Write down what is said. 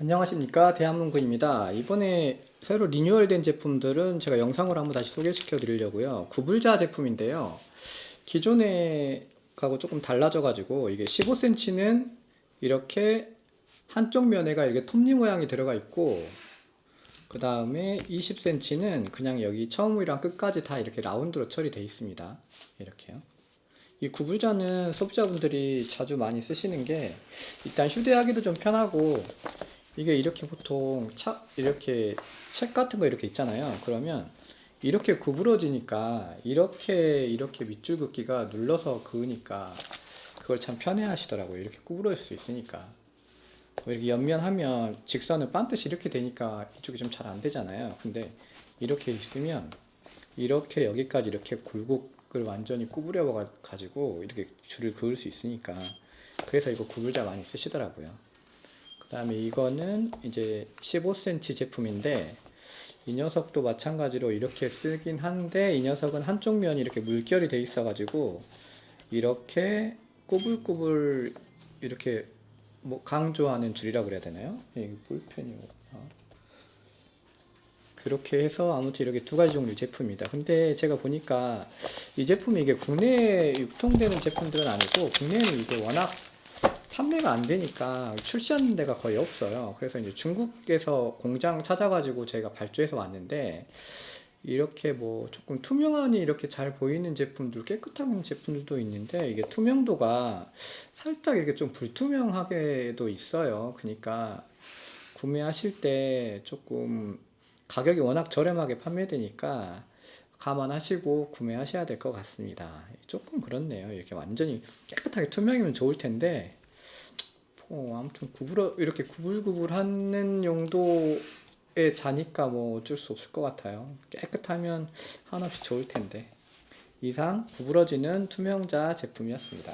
안녕하십니까 대한문구입니다. 이번에 새로 리뉴얼된 제품들은 제가 영상으로 한번 다시 소개시켜 드리려고요. 구불자 제품인데요. 기존에 가고 조금 달라져 가지고 이게 15cm는 이렇게 한쪽 면에가 이렇게 톱니 모양이 들어가 있고 그 다음에 20cm는 그냥 여기 처음이랑 끝까지 다 이렇게 라운드로 처리되어 있습니다. 이렇게요. 이 구불자는 소비자분들이 자주 많이 쓰시는 게 일단 휴대하기도 좀 편하고 이게 이렇게 보통 차 이렇게 책 같은 거 이렇게 있잖아요. 그러면 이렇게 구부러지니까 이렇게 이렇게 밑줄 긋기가 눌러서 그으니까 그걸 참 편해 하시더라고요. 이렇게 구부러질 수 있으니까. 뭐 이렇게 옆면하면 직선은 반듯이 이렇게 되니까 이쪽이 좀 잘 안 되잖아요. 근데 이렇게 있으면 이렇게 여기까지 이렇게 굴곡을 완전히 구부려 가지고 이렇게 줄을 그을 수 있으니까 그래서 이거 구불자 많이 쓰시더라고요. 그 다음에 이거는 이제 15cm 제품인데 이 녀석도 마찬가지로 이렇게 쓰긴 한데 이 녀석은 한쪽 면이 이렇게 물결이 돼 있어 가지고 이렇게 꾸불꾸불 이렇게 뭐 강조하는 줄이라고 그래야 되나요? 이 볼펜이고 그렇게 해서 아무튼 이렇게 두 가지 종류 제품입니다. 근데 제가 보니까 이 제품이 이게 국내에 유통되는 제품들은 아니고 국내에는 이게 워낙 판매가 안 되니까 출시하는 데가 거의 없어요. 그래서 이제 중국에서 공장 찾아가지고 제가 발주해서 왔는데 이렇게 뭐 조금 투명하니 이렇게 잘 보이는 제품들 깨끗한 제품들도 있는데 이게 투명도가 살짝 이렇게 좀 불투명하게도 있어요. 그러니까 구매하실 때 조금 가격이 워낙 저렴하게 판매되니까 감안하시고 구매하셔야 될 것 같습니다. 조금 그렇네요. 이렇게 완전히 깨끗하게 투명이면 좋을 텐데 어, 아무튼 구부러 이렇게 구불구불하는 용도의 자니까 뭐 어쩔 수 없을 것 같아요. 깨끗하면 한없이 좋을 텐데. 이상 구부러지는 투명자 제품이었습니다.